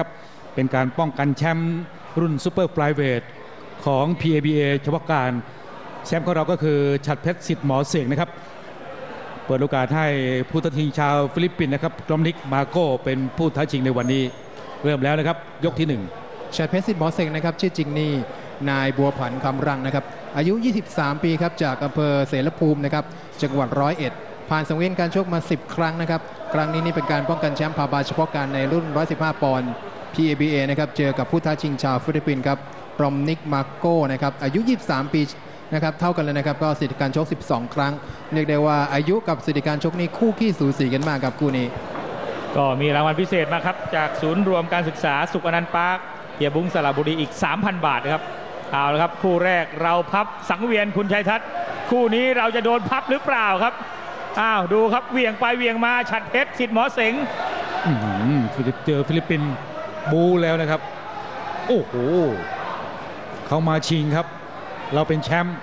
ครับเป็นการป้องกันแชมป์รุ่นซูเปอร์ไฟเวทของ PABA เฉพาะการ แชมป์ของเราก็คือฉัดเพชรสิทธิ์หมอเสกนะครับ เปิดโอกาสให้ผู้ท้าชิงชาวฟิลิปปินส์นะครับดอมนิกมาโกเป็นผู้ท้าชิงในวันนี้ เริ่มแล้วนะครับ ยกที่หนึ่งชัดเพชรสิทธิ์หมอเสงนะครับชื่อจริงนี่นายบัวผันคำรังนะครับ อายุ 23 ปีครับจากอำเภอเสรภูมินะครับจังหวัดร้อยเอ็ด ผ่านสังเวียนการชกมา 10 ครั้งนะครับ ครั้งนี้นี่เป็นการป้องกันแชมป์พาบาเฉพาะการในรุ่น 115 ปอนด์ PABA นะครับ เจอกับผู้ท้าชิงชาวฟิลิปปินส์ครับรอมนิกมาโกนะครับ อายุ 23 ปีนะครับเท่ากันเลยนะครับ ก็สิทธิการชก 12 ครั้ง เรียกได้ว่าอายุกับสิทธิการชกนี่คู่ขี้สูสีกันมากครับคู่นี้ ก็มีรางวัลพิเศษมาครับ จากศูนย์รวมการศึกษาสุขอนันต์ปาร์คเฮียบุ้งสระบุรีอีก 3,000 บาทนะครับเอาละครับ คู่แรกเราพับสังเวียนคุณชัยทัศน์คู่นี้เราจะโดนพับหรือเปล่าครับ อ้าวดูครับเหวี่ยงไปเหวี่ยงมาฉัดเพชรสิทธิ์หมอเสงอื้อหือฟิลิปเจอฟิลิปปินส์บูแล้วนะครับ โอ้โหเขามาชิงครับ เราเป็นแชมป์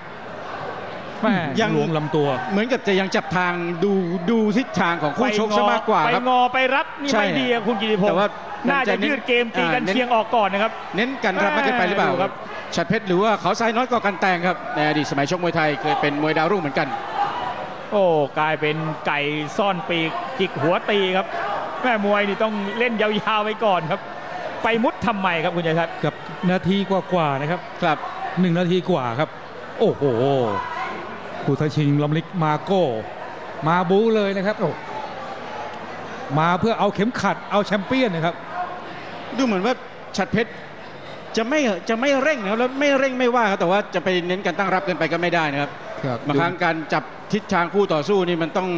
แม่ยังหลวงลำตัว เหมือนกับจะยังจับทางดูดูทิศทางของคู่ชกซะมากกว่าไปครับงอไปรับนี่ใช่ไม่ดีอะคุณกิติพงแต่ศ์ว่าน่าจะเน้นยืดเกมตีกันอ่าเน้นเชียงออกก่อนนะครับ เน้นกันรับมากเกินไปหรือเปล่าดูครับชัดเพชรหรือว่าเขาทรายน้อยกว่ากันแตงครับในอดีตสมัยชกมวยไทยเคยเป็นมวยดาวรุ่งเหมือนกัน โอ้กลายเป็นไก่ซ่อนปีกจิกหัวตีครับ แม่มวยนี่ต้องเล่นยาวๆไว้ก่อนครับ ไปมุดทำไมครับคุณชัยทัศน์กับนาทีกว่าๆนะครับครับหนึ่งนาทีกว่าครับ โอ้โหผู้ท้าชิงลำลิกมาโก้ มาบูเลยนะครับโอ้มาเพื่อเอาเข็มขัดเอาแชมเปี้ยนนะครับ ดูเหมือนว่าชัดเพชรจะไม่จะไม่เร่งนะครับแล้วไม่เร่งไม่ว่าครับแต่ว่าจะไปเน้นการตั้งรับเกินไปก็ไม่ได้นะครับครับบางครั้งการจับ ทิศทางคู่ต่อสู้นี่มันต้อง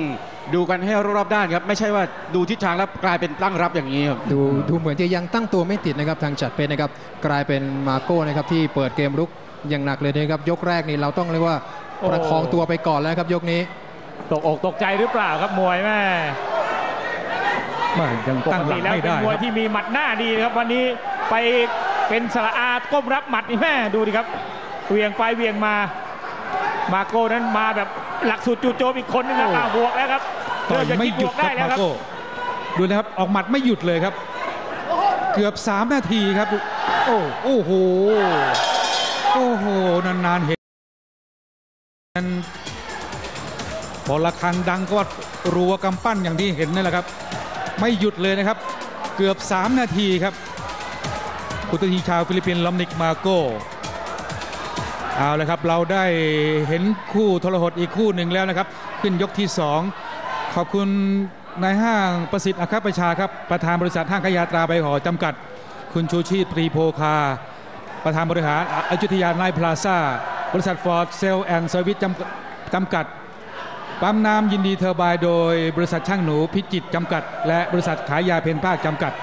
ดูกันให้รอบด้านครับ ไม่ใช่ว่าดูทิศทางแล้วกลายเป็นตั้งรับอย่างนี้ครับดูดูเหมือนจะยังตั้งตัวไม่ติดนะครับทางจัดเป็นนะครับกลายเป็นมาโก้นะครับที่เปิดเกมรุกอย่างหนักเลยนะครับ ยกแรกนี่เราต้องเรียกว่าโอ้ประคองตัวไปก่อนแล้วครับยกนี้ ตกอกตกใจหรือเปล่าครับมวยแม่ไม่ยังปตั้กงหลัติกแล้วไม่เป็นได้มวยครับที่มีหมัดหน้าดีนะครับวันนี้ไปเป็นสระอาก้มรับหมัดนี่แม่ดูดิครับเหวียงไปเหวียงมามาโก้นั้นมาแบบ หลักสูตรจู่โจมอีกคนนึงครับโอ้อ้าวบวกแล้วครับต่อยเริ่จะไม่คิดหยุบดวกคได้รับแล้วมาครับโก้ดูนะครับออกหมัดไม่หยุดเลยครับ เกือบ 3 นาทีครับ โอ้โอ้โหโอ้โหนานๆเห็นกันพอระฆังดังก็รัวกำปั้นอย่างที่เห็นนั่นแหละครับ ไม่หยุดเลยนะครับ เกือบ 3 นาทีครับผู้ตัดทีชาวฟิลิปปินส์ลอมนิกมาโก เอาละครับเราได้เห็นคู่ทรหดอีกคู่หนึ่งแล้วนะครับ ขึ้นยกที่ 2 ขอบคุณนายห้างประสิทธิ์อาคาประชาครับประธานบริษัทห้างขยาตราใบหอจำกัด คุณชูชีพปรีโพคา ประธานบริหารอยุธยาไนท์พลาซ่าบริษัทฟอร์ดเซลแอนด์เซอร์วิสจำกัดปั๊มน้ำยินดีเทอร์บายโดยบริษัทช่างหนูพิจิตจำกัด และบริษัทขายยาเพนภาคจำกัด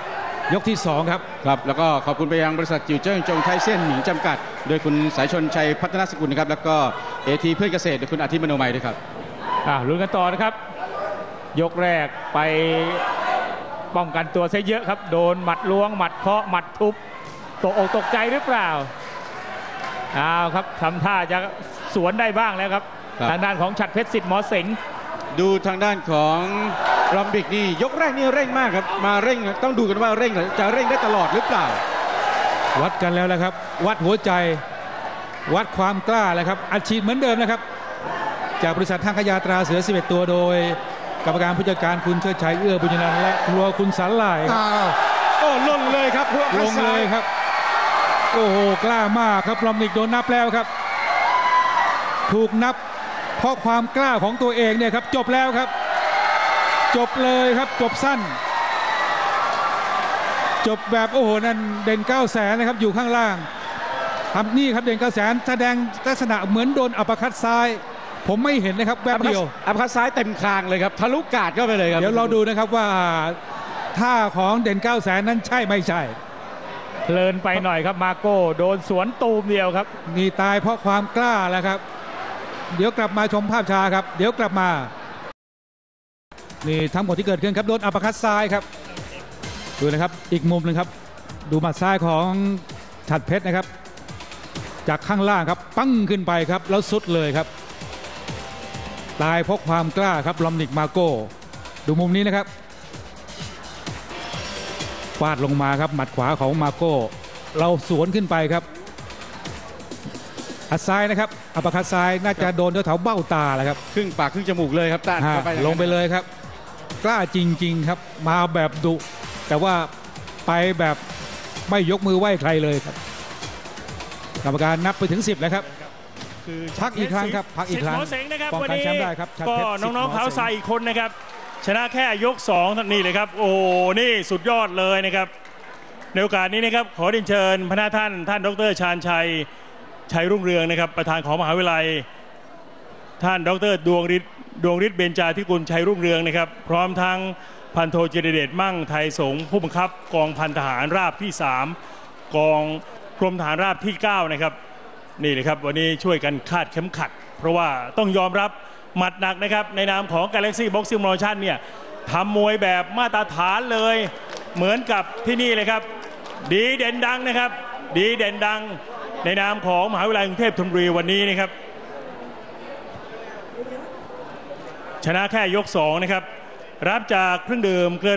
ยกที่ 2 ครับ ครับ แล้วก็ขอบคุณไปยังบริษัทจิวเจิ้งจงไทเซียนหมิงจำกัด โดยคุณสายชนชัยพัฒนสกุลนะครับ แล้วก็เอทีเพื่อนเกษตรโดยคุณอาทิตย์มโนมัยด้วยครับอ่าลุ้นกันต่อนะครับ ยกแรกไปป้องกันตัวซะเยอะครับ โดนหมัดล้วงหมัดเคาะหมัดทุบตกอกตกใจหรือเปล่าอ้าวครับทำท่าจะสวนได้บ้างแล้วครับครับทางด้านของฉัดเพชรสิทธิ์หมอเสงดูทางด้านของ รอมบิกนี่ยกแรกนี่เร่งมากครับ มาเร่งต้องดูกันว่าเร่งจะเร่งได้ตลอดหรือเปล่า วัดกันแล้วนะครับ วัดหัวใจ วัดความกล้าแล้วครับอัดฉีดเหมือนเดิมนะครับ จากบริษัททางขยาตราเสือ 11 ตัวโดย กรรมการผู้จัดการคุณเชิดชัยเอื้อบุญยนันท์และครัวคุณสารลายครับอ้าวโอ้ล่นเลยครับพวกลงเลยครับ โอ้โหกล้ามากครับลอมนิกโดนนับแล้วครับ ถูกนับเพราะความกล้าของตัวเองเนี่ยครับจบแล้วครับ จบเลยครับจบสั้น จบแบบโอ้โหนั่นเด่น9 0 0แสนนะครับอยู่ข้างล่างทำนี่ครับเด่น9 0 0แสนแสดงลักษณะเหมือนโดนอัปคัดซ้าย ผมไม่เห็นนะครับแวบเดียวอัพคัดซ้ายเต็มคางเลยครับทะลุกาดเข้าไปเลยครับเดี๋ยวเราดูนะครับว่าท่าของเด่น9 0 0แสนนั้นใช่ไม่ใช่เพลินไปหน่อยครับมาโก้โดนสวนตูมเดียวครับนี่ตายเพราะความกล้าแหล้วครับ เดี๋ยวกลับมาชมภาพช้าครับ เดี๋ยวกลับมา นี่ทั้งหมดที่เกิดขึ้นครับโดนอัปคัดซ้ายครับดูนะครับอีกมุมหนึ่งครับ ดูหมัดซ้ายของฉัดเพชรนะครับ จากข้างล่างครับปั้งขึ้นไปครับ แล้วสุดเลยครับ ตายเพราะความกล้าครับลอมนิกมาโก้ ดูมุมนี้นะครับฟาดลงมาครับ หมัดขวาของมาโก้ เราสวนขึ้นไปครับอัดซ้ายนะครับอัปคัดซ้ายน่าจะโดนแถวๆเบ้าตาแหละครับครึ่งปากครึ่งจมูกเลยครับต้านฮะเข้าไปลงไปเลยครับ กล้าจริง ๆ ครับ มาแบบดุ แต่ว่าไปแบบไม่ยกมือไหว้ใครเลยครับ กรรมการนับไปถึง 10 แล้วครับ คือพักอีกครั้งครับพักอีกครั้งสิทธิ์หมอเสงนะครับป้องกันวันนี้แชมป์ได้ครับชัดก็เพชรสิทธิ์น้องหมอๆขาวเสงทรายอีกคนนะครับ ชนะแค่ยก2ท่านนี่เลยครับ โอ้โหนี่สุดยอดเลยนะครับ ในโอกาสนี้นะครับขอเรียนเชิญพระท่านท่านดรชาญชัยชัยรุ่งเรืองนะครับ ประธานของมหาวิทยาลัย ท่านดรดวงฤทธิ์ ดวงฤทธิ์เบญจาธิกุลชัยรุ่งเรืองนะครับ พร้อมทั้งพันโทเจริเดชมั่งไทยสงผู้บังคับ กองพันทหารราบที่ 3 กองกรมทหารราบที่ 9 นะครับ นี่เลยครับวันนี้ช่วยกันคาดเข็มขัด เพราะว่าต้องยอมรับหมัดหนักนะครับ ในนามของ Galaxy Boxing Promotion เนี่ยทำมวยแบบมาตรฐานเลย เหมือนกับที่นี่เลยครับ ดีเด่นดังนะครับ ดีเด่นดัง ในนามของมหาวิทยาลัยกรุงเทพธนบุรีวันนี้นะครับ ชนะแค่ยก2นะครับรับจากเครื่องดื่มเกลือ